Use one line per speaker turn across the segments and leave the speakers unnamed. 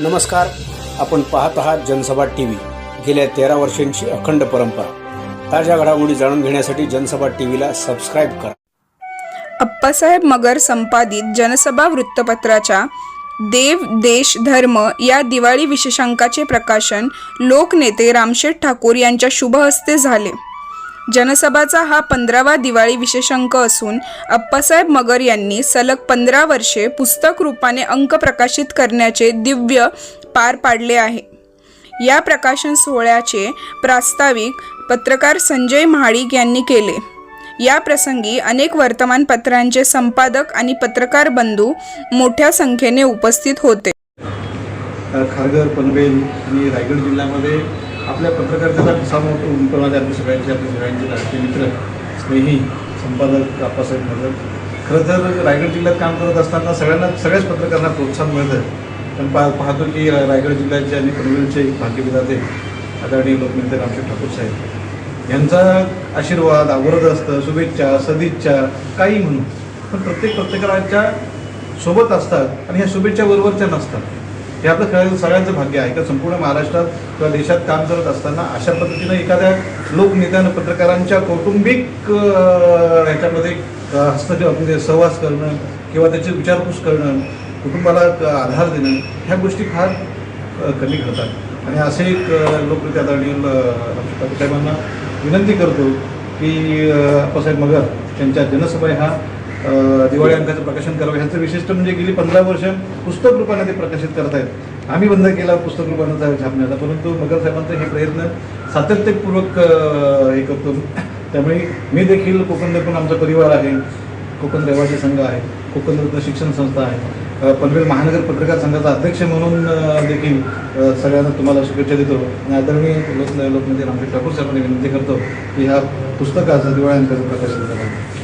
नमस्कार. आपण पाहत आहात जनसभा टी व्ही गेल्या तेरा वर्षांची अखंड परंपरा. ताज्या घडामोडी जाणून घेण्यासाठी जनसभा टी व्हीला सबस्क्राईब करा.
अप्पासाहेब मगर संपादित जनसभा वृत्तपत्राच्या देव देश धर्म या दिवाळी विशेषांकाचे प्रकाशन लोकनेते रामशेठ ठाकूर यांच्या शुभ हस्ते झाले. जनसभाचा हा पंधरावा दिवाळी विशेषांक असून अप्पासाहेब मगर यांनी सलग पंधरा वर्षे पुस्तक रूपाने अंक प्रकाशित करण्याचे दिव्य पार पाडले आहे. या प्रकाशन सोहळ्याचे प्रास्ताविक पत्रकार संजय महाडिक यांनी केले. या प्रसंगी अनेक वर्तमानपत्रांचे संपादक आणि पत्रकार बंधू मोठ्या संख्येने उपस्थित होते.
खारघर पनवेल आणि रायगड जिल्ह्यामध्ये आपल्या पत्रकारितेचा ठसा मोठा उमटवणारे आपल्या सगळ्यांचे आपले सगळ्यांचे राजकीय मित्र स्नेही संपादक आप्पासाहेब मदत. खरं तर रायगड जिल्ह्यात काम करत असताना सगळ्यांना सगळ्याच पत्रकारांना प्रोत्साहन मिळतं. पण पा पाहतो की रायगड जिल्ह्याचे आणि पनवेलचे भाग्यविधाते आदरणीय लोकनेते रामशेठ ठाकूर साहेब. यांचा आशीर्वाद आवडत असतं शुभेच्छा सदिच्छा काही म्हणून. पण प्रत्येक पत्रकाराच्या सोबत असतात आणि ह्या शुभेच्छा बरोबरच्या नसतात. हे आपलं खरं सगळ्यांचं भाग्य आहे. का संपूर्ण महाराष्ट्रात किंवा देशात काम करत असताना अशा पद्धतीनं एखाद्या लोकनेत्यानं पत्रकारांच्या कौटुंबिक ह्याच्यामध्ये हस्तक्षेप म्हणजे सहवास करणं किंवा त्याची विचारपूस करणं कुटुंबाला आधार देणं ह्या गोष्टी फार कमी घडतात. आणि असे एक अं, लोकनेते आदरणीय साहेबांना विनंती करतो की अप्पासाहेब मगर त्यांच्या जनसभा हा दिवाळी अंकाचं प्रकाशन करावं ह्याचं विशिष्ट म्हणजे गेली पंधरा वर्ष पुस्तक रूपाने ते प्रकाशित करत आहेत आम्ही बंद केला पुस्तक रूपाने चा- छापण्याचा परंतु मगर साहेबांचा हे प्रयत्न सातत्यपूर्वक हे करतो. त्यामुळे मी देखील कोकण दर्पण आमचा परिवार आहे. कोकण रहिवासी संघ आहे. कोकण रत्न शिक्षण संस्था आहे. पनवेल महानगर पत्रकार संघाचा अध्यक्ष म्हणून देखील सगळ्यांना तुम्हाला शुभेच्छा देतो. आणि आदरणीय लोक लोकनेते रामशेठ ठाकूर साहेबांनी विनंती करतो की ह्या पुस्तकाचं दिवाळी अंकाचं प्रकाशन करावं.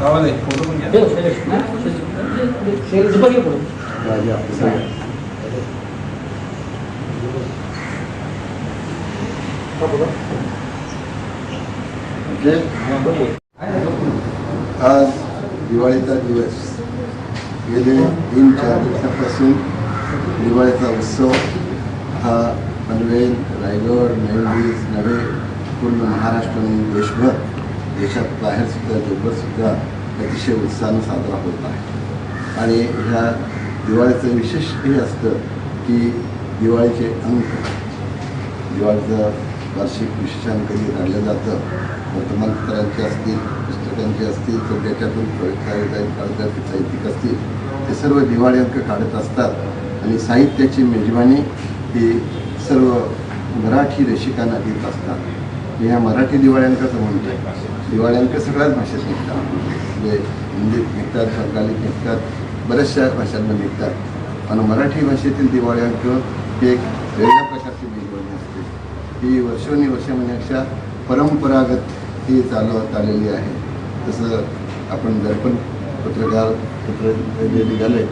गावाला एक फोटो पण घ्या
आज दिवाळीचा दिवस गेले तीन चार दिवसापासून दिवाळीचा उत्सव हा पनवेल रायगड मेळवीज नव्हे पूर्ण महाराष्ट्र आणि देशभर देशात बाहेरसुद्धा जगभरसुद्धा अतिशय उत्साहानं साजरा होत आहे. आणि ह्या दिवाळीचं विशेष हे असतं की दिवाळीचे अंक. दिवाळीचं वार्षिक विशेषांक कधी काढलं जातं वर्तमानपत्रांचे असतील पुस्तकांचे असतील तर त्याच्यातून कागदाचे साहित्यिक असतील ते सर्व दिवाळी अंक काढत असतात. आणि साहित्याची मेजवानी ही सर्व मराठी रसिकांना देत असतात. मी ह्या मराठी दिवाळी अंकाचं म्हणतोय. दिवाळी अंक सगळ्याच भाषेत निघतात. म्हणजे हिंदीत निघतात बंगालीत निघतात बऱ्याचशा भाषांमध्ये निघतात. आणि मराठी भाषेतील दिवाळी अंक ही एक वेगळ्या प्रकारची मेजवानी असते. ही वर्षोनी म्हणण्यापेक्षा परंपरागत ही चालवत आलेली आहे. तसं आपण दर्पण पत्रकार पत्र जे निघाले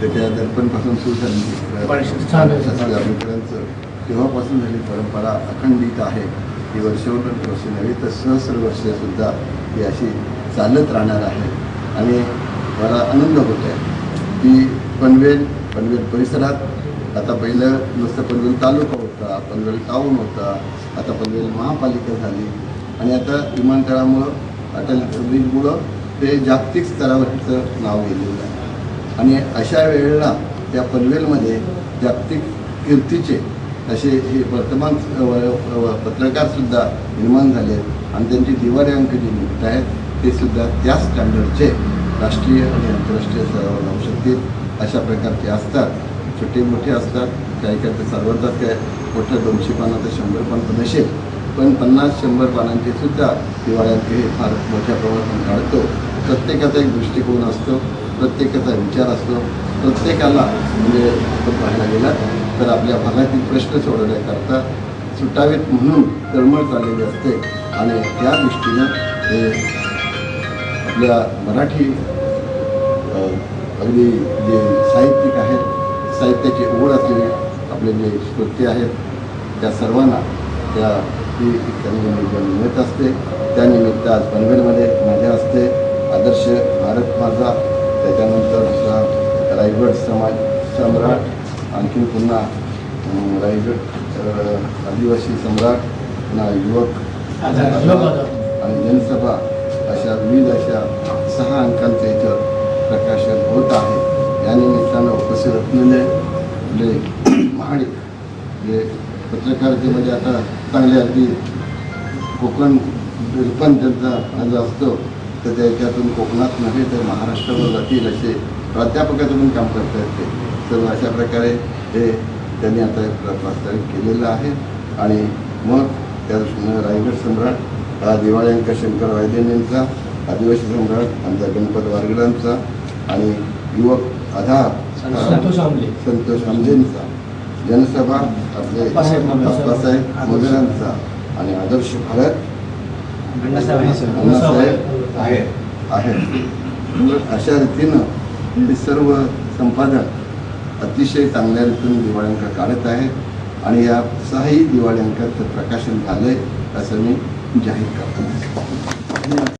तर त्या दर्पणपासून सुरू झाली. जांभेकरांचं तेव्हापासून झाली परंपरा अखंडित आहे. ही वर्षभर वर्ष नव्हे तर सहस्र वर्षसुद्धा ही अशी चालत राहणार आहे. आणि मला आनंद होत आहे. की पनवेल पनवेल परिसरात आता पहिलं नुसतं पनवेल तालुका होता पनवेल टाऊन होता आता पनवेल महापालिका झाली. आणि आता विमानतळामुळं अटल ब्रिजमुळं ते जागतिक स्तरावर तिचं नाव गेलेलं आहे. आणि अशा वेळेला त्या पनवेलमध्ये जागतिक कीर्तीचे असे हे वर्तमान पत्रकारसुद्धा निर्माण झाले आहेत. आणि त्यांची दिवाळी अंक जे निघत आहेत ते सुद्धा त्याच स्टँडर्डचे राष्ट्रीय आणि आंतरराष्ट्रीय स्तरावर लावू शकतील. अशा प्रकारचे असतात. छोटे मोठे असतात. काही काही ते चालवतात. काय मोठं दोनशे तर शंभर पान पण नसेल. पण पन्नास शंभर पानांचे सुद्धा दिवाळ्यात हे फार मोठ्या प्रमाणात काढतो प्रत्येकाचा एक दृष्टिकोन असतो. प्रत्येकाचा विचार असतो. प्रत्येकाला म्हणजे पाहायला गेला तर आपल्या भागातील प्रश्न सोडवण्याकरता सुटावेत म्हणून तळमळ चाललेली असते. आणि त्या दृष्टीनं हे आपल्या मराठी अगदी जे साहित्यिक आहेत साहित्याची ओढ असलेले आपले जे श्रोते आहेत त्या सर्वांना त्या ही मिळत असते. त्यानिमित्त आज पनवेलमध्ये माझ्या असते आदर्श भारत माझा त्याच्यानंतर दुसरा रायगड समाज सम्राट आणखी पुन्हा रायगड आदिवासी सम्राट पुन्हा युवक आणि जनसभा अशा विविध अशा सहा अंकांचं याच्यावर प्रकाशन होत आहे. या निमित्तानं उपस्थित असलेले आपले महाडिक जे पत्रकारितेमध्ये आता चांगले अगदी कोकण पण त्यांचा आज असतो तर त्याच्यातून कोकणात नव्हे तर महाराष्ट्रावर जातील असे प्राध्यापकाचं पण काम करता येते तर अशा प्रकारे हे त्यांनी आता प्र- प्रस्तावित केलेलं आहे. आणि मग त्या दृष्टीनं रायगड सम्राट हा दिवाळी अंक शंकर वायदेनींचा आदिवासी सम्राट आमचा गणपत वारगडांचा आणि युवक आधार
संतोष
आमलेंचा जनसभा आपले
अप्पासाहेब
मगरांचा आणि आदर्श भारत अण्णासाहेब
आहे.
आहे. अशा रीतीनं हे सर्व संपादक अतिशय चांगल्या रीतीने दिवाळी अंक काढत आहे आणि या सहाही दिवाळी अंकाचं प्रकाशन आहे असं मी जाहीर करतो. धन्यवाद.